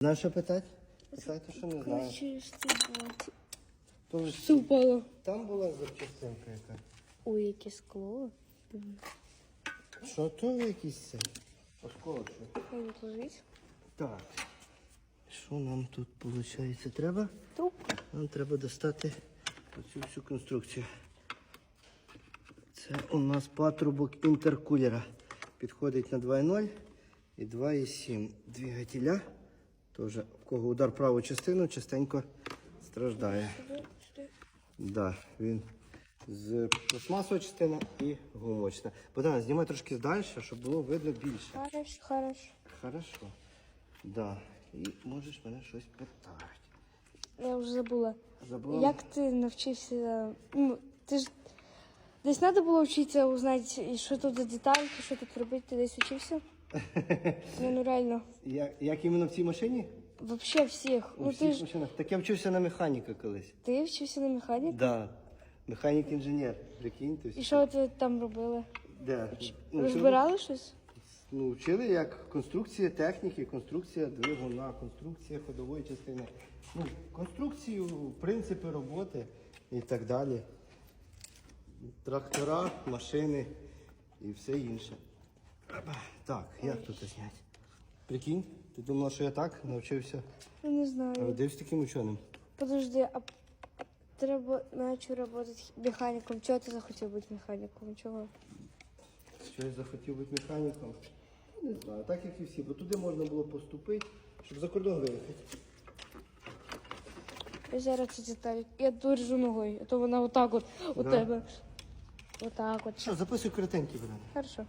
Знаєш, що питати? Питайте, що не знаю. Через ти Все. Там була запчастинка яка. Ой, яке скло. Що то якийсь це? Хай. Так. Що нам тут виходить? Треба? Трубка. Нам треба достати оцю всю конструкцію. Це у нас патрубок інтеркулера. Підходить на 2,0 і 2,7 двигателя. Теж, в кого удар праву частину, частенько страждає. Да, він з пластмасова частина і гумочна. Богдан, знімай трошки далі, щоб було видно більше. Хорош, хорош. Хорошо. Да. І можеш мене щось питати. Я вже забула. Забула? Як ти навчився? Ну, ти ж десь треба було вчитися узнати, що тут за детальки, що тут робити, ти десь вчився? Ну, ну реально. Як, як іменно в цій машині? Вообще всіх. У Ну ти всіх ж машинах. Так я вчився на механіка колись. ти вчився на механіку? Да. Механік-інженер. Прикинь, ти І що ви там робили? Де? Ну, Розбирали щось? Ну, вчили як конструкція техніки, конструкція двигуна, конструкція ходової частини. Ну, конструкцію, принципи роботи і так далі. Трактора, машини і все інше. Так, як тут зняти? Прикинь, ти думала, що я так навчився Ну не знаю. родився таким ученим? Подожди, а треба начал работать механіком. Чого ти захотів бути механіком? Чого? Що я захотів бути механіком? Не знаю, так як і всі, бо туди можна було поступити, щоб за кордон виїхати. Я зараз ці деталі. Я держу ногою, а то вона отак от у Да? тебе. Отак от. Що, записуй коротенькі, Богдан. Хорошо.